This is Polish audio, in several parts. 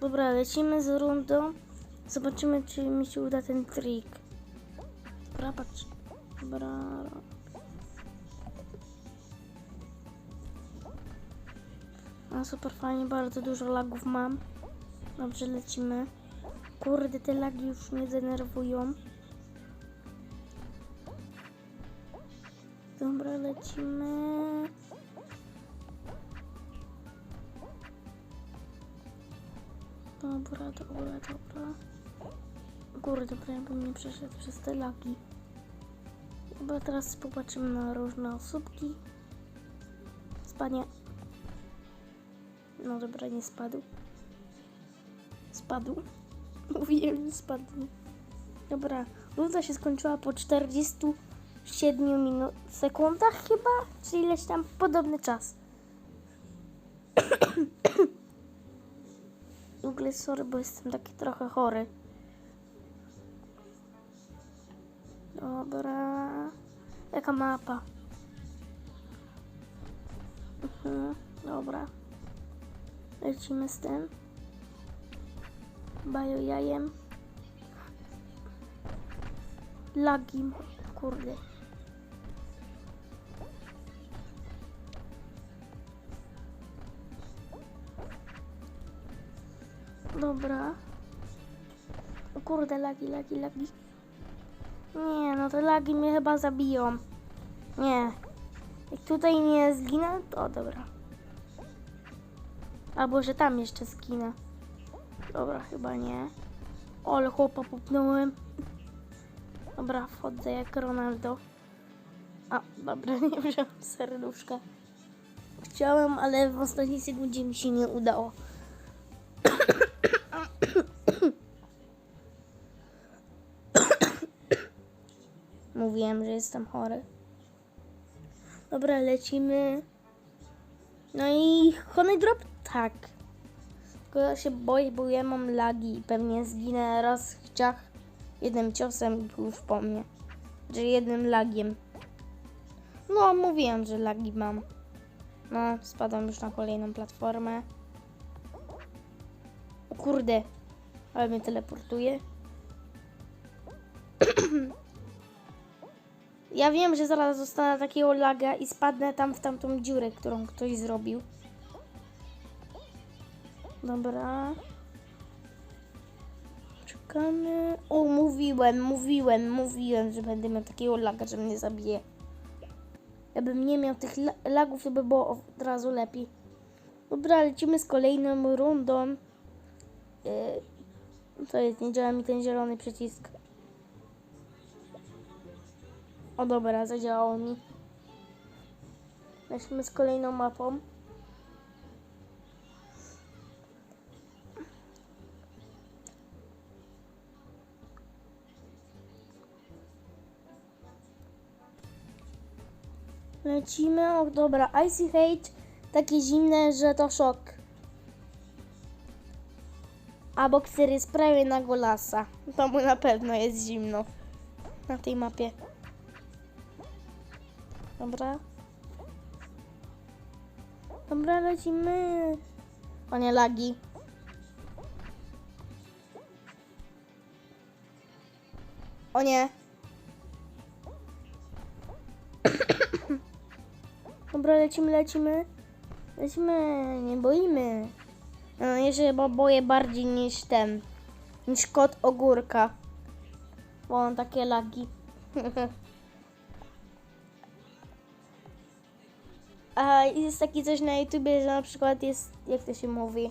Dobra, lecimy z rundą. Zobaczymy, czy mi się uda ten trik. Dobra, patrz. Dobra. A super fajnie, bardzo dużo lagów mam. Dobrze, lecimy. Kurde, te lagi już mnie denerwują. Dobra, lecimy. Dobra, dobra, dobra. Kurde, prawie bym nie przeszedł przez te lagi. Chyba teraz popatrzymy na różne osóbki. Spadnie. No dobra, nie spadł. Spadł. Mówiłem, że spadł. Dobra, runda się skończyła po 47 minut, sekundach chyba, czy ileś tam podobny czas. W ogóle sorry, bo jestem taki trochę chory. Dobra. Jaka mapa? Mhm, dobra. Lecimy z tym. Bajo jajem. Lagi, kurde. Dobra. O kurde, lagi, lagi, lagi. Nie, no te lagi mnie chyba zabiją. Nie. Jak tutaj nie zginę, to dobra. Albo, że tam jeszcze zginę. Dobra, chyba nie. O, ale chłopa popnąłem. Dobra, wchodzę jak Ronaldo. A, dobra, nie wziąłem serduszka. Chciałem, ale w ostatniej sekundzie mi się nie udało. Mówiłem, że jestem chory. Dobra, lecimy. No i Honey Drop? Tak. Tylko ja się boję, bo ja mam lagi i pewnie zginę raz w ciach jednym ciosem i już po mnie. Że jednym lagiem. No, mówiłem, że lagi mam. No, spadam już na kolejną platformę. O kurde, ale mnie teleportuje. Ja wiem, że zaraz zostanę takiego laga i spadnę tam w tamtą dziurę, którą ktoś zrobił. Dobra. Czekamy. O, mówiłem, mówiłem, mówiłem, że będę miał takiego laga, że mnie zabije. Jakbym nie miał tych la- lagów, to by było od razu lepiej. Dobra, lecimy z kolejną rundą. Yy, to jest, nie działa mi ten zielony przycisk. O dobra, zadziałało mi. Lecimy z kolejną mapą. Lecimy, o dobra, Icy Hate, takie zimne, że to szok. A bokser jest prawie na golasa. To mu na pewno jest zimno na tej mapie. Dobra. Dobra, lecimy. O nie, lagi. O nie. Dobra, lecimy, lecimy. Lecimy, nie boimy. No, ja się chyba boję bardziej niż ten. Niż kot ogórka. Bo on takie lagi. A jest taki coś na YouTubie, że na przykład jest, jak to się mówi,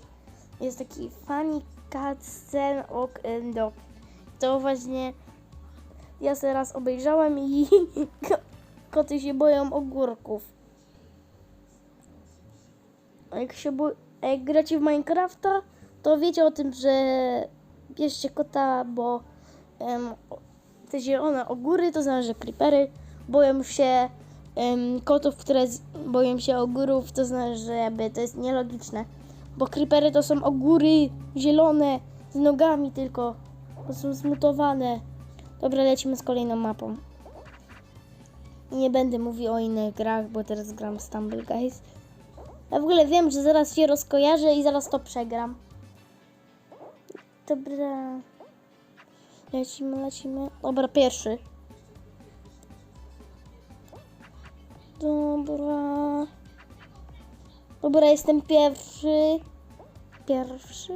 jest taki funny cat scen ok dog. To właśnie ja sobie raz obejrzałem i ko- koty się boją ogórków. A jak się bo- a jak gracie w Minecrafta, to wiecie o tym, że bierzcie kota, bo o- te zielone ogóry, to znaczy, creepery boją się em, kotów, które z- boją się ogórów, to znaczy, że jakby to jest nielogiczne. Bo creepery to są ogóry zielone z nogami tylko, bo są zmutowane. Dobra, lecimy z kolejną mapą. I nie będę mówił o innych grach, bo teraz gram Stumble Guys. Ja w ogóle wiem, że zaraz się rozkojarzę i zaraz to przegram. Dobra. Lecimy, lecimy. Dobra, pierwszy. Dobra. Dobra, jestem pierwszy. Pierwszy.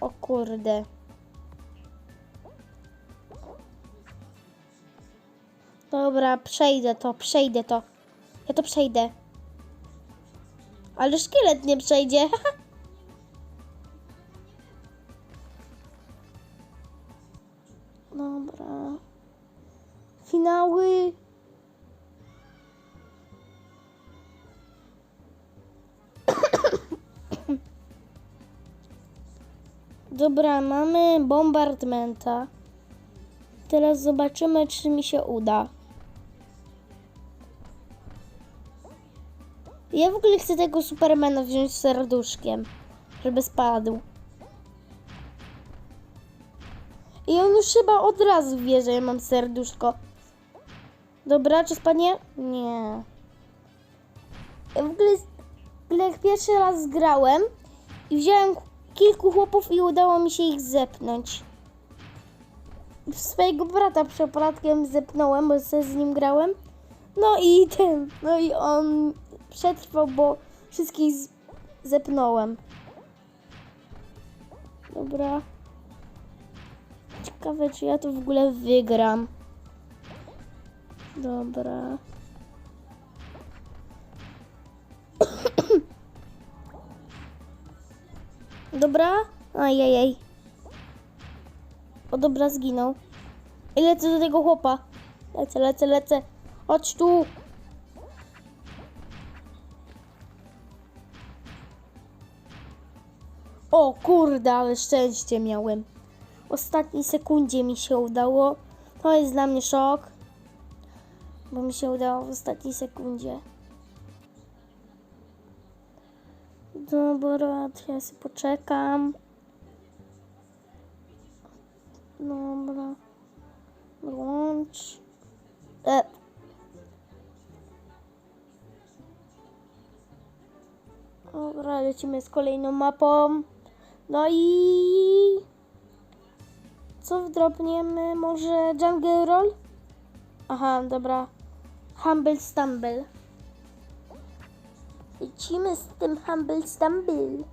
O kurde. Dobra, przejdę to, przejdę to. Ja to przejdę. Ale szkielet nie przejdzie. Dobra. Finały. Dobra, mamy bombardmenta. Teraz zobaczymy, czy mi się uda. Ja w ogóle chcę tego Supermana wziąć serduszkiem, żeby spadł. I on już chyba od razu wie, że ja mam serduszko. Dobra, czy spadnie? Nie. Ja w ogóle, w ogóle jak pierwszy raz grałem i wziąłem kilku chłopów i udało mi się ich zepnąć. Swojego brata przypadkiem zepnąłem, bo sobie z nim grałem. No i ten, no i on przetrwał, bo wszystkich zepnąłem. Dobra. Ciekawe, czy ja to w ogóle wygram. Dobra. Dobra. Ajajaj. O dobra, zginął. I lecę do tego chłopa. Lecę, lecę, lecę. Chodź tu. O kurde, ale szczęście miałem. W ostatniej sekundzie mi się udało. To jest dla mnie szok. Bo mi się udało w ostatniej sekundzie. Dobra, ja sobie poczekam. Dobra. Włącz. E. Dobra, lecimy z kolejną mapą. No i... Co wdropniemy? Może Jungle Roll? Aha, dobra. Humble Stumble. Lecimy z tym Humble Stumble.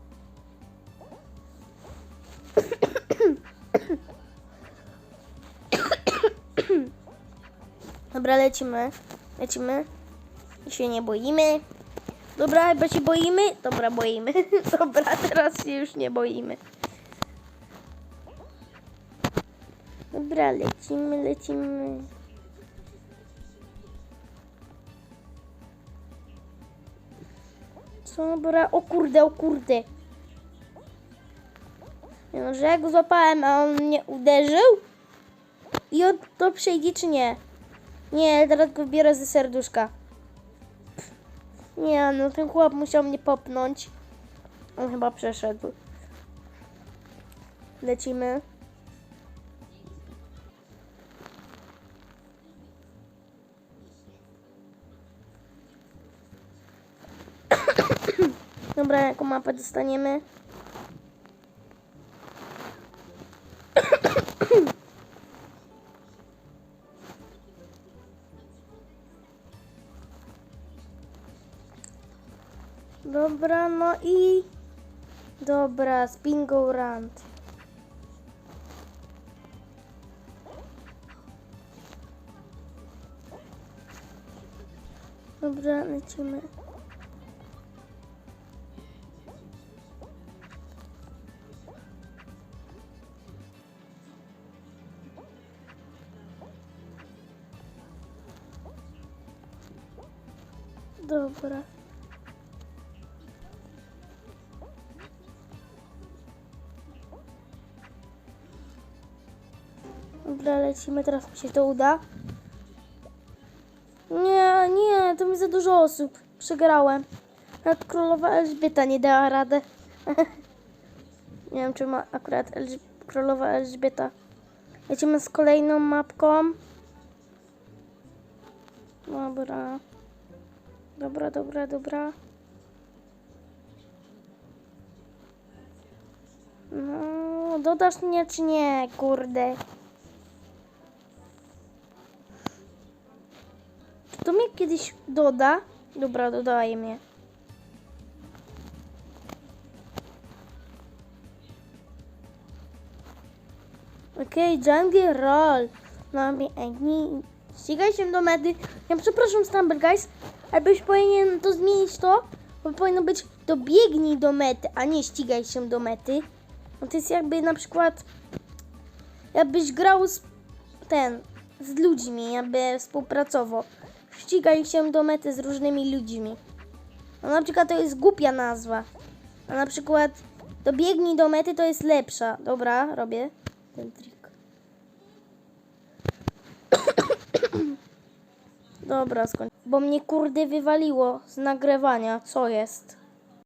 Dobra, lecimy. Lecimy. I się nie boimy. Dobra, chyba się boimy? Dobra, boimy. Dobra, teraz się już nie boimy. Dobra, lecimy, lecimy. Dobra, o kurde, o kurde. Nie no, że ja go złapałem, a on mnie uderzył? I on to przejdzie czy nie? Nie, teraz go biorę ze serduszka. Nie, no ten chłop musiał mnie popnąć. On chyba przeszedł. Lecimy. Dobra, jaką mapę dostaniemy? Dobra, no i... Dobra, Spingo Rand. Dobra, lecimy. Dobra. Dobra, lecimy, teraz mi się to uda. Nie, nie, to mi za dużo osób. Przegrałem. Nawet królowa Elżbieta nie dała radę. nie wiem, czy ma akurat królowa Elżbieta. Lecimy z kolejną mapką. Dobra. Dobra, dobra, dobra. No, dodasz mnie czy nie, kurde? Czy to mnie kiedyś doda? Dobra, dodaje mnie. Okej, jungle roll. No, nie, ścigaj się do medy. Ja przepraszam, Stumble Guys, ale byś powinien to zmienić to, bo powinno być dobiegnij do mety, a nie ścigaj się do mety. No to jest jakby na przykład, jakbyś grał z ten, z ludźmi, jakby współpracował. Ścigaj się do mety z różnymi ludźmi. No na przykład to jest głupia nazwa. A na przykład dobiegnij do mety to jest lepsza. Dobra, robię ten trik. Dobra, skończ. Bo mnie kurde wywaliło z nagrywania. Co jest?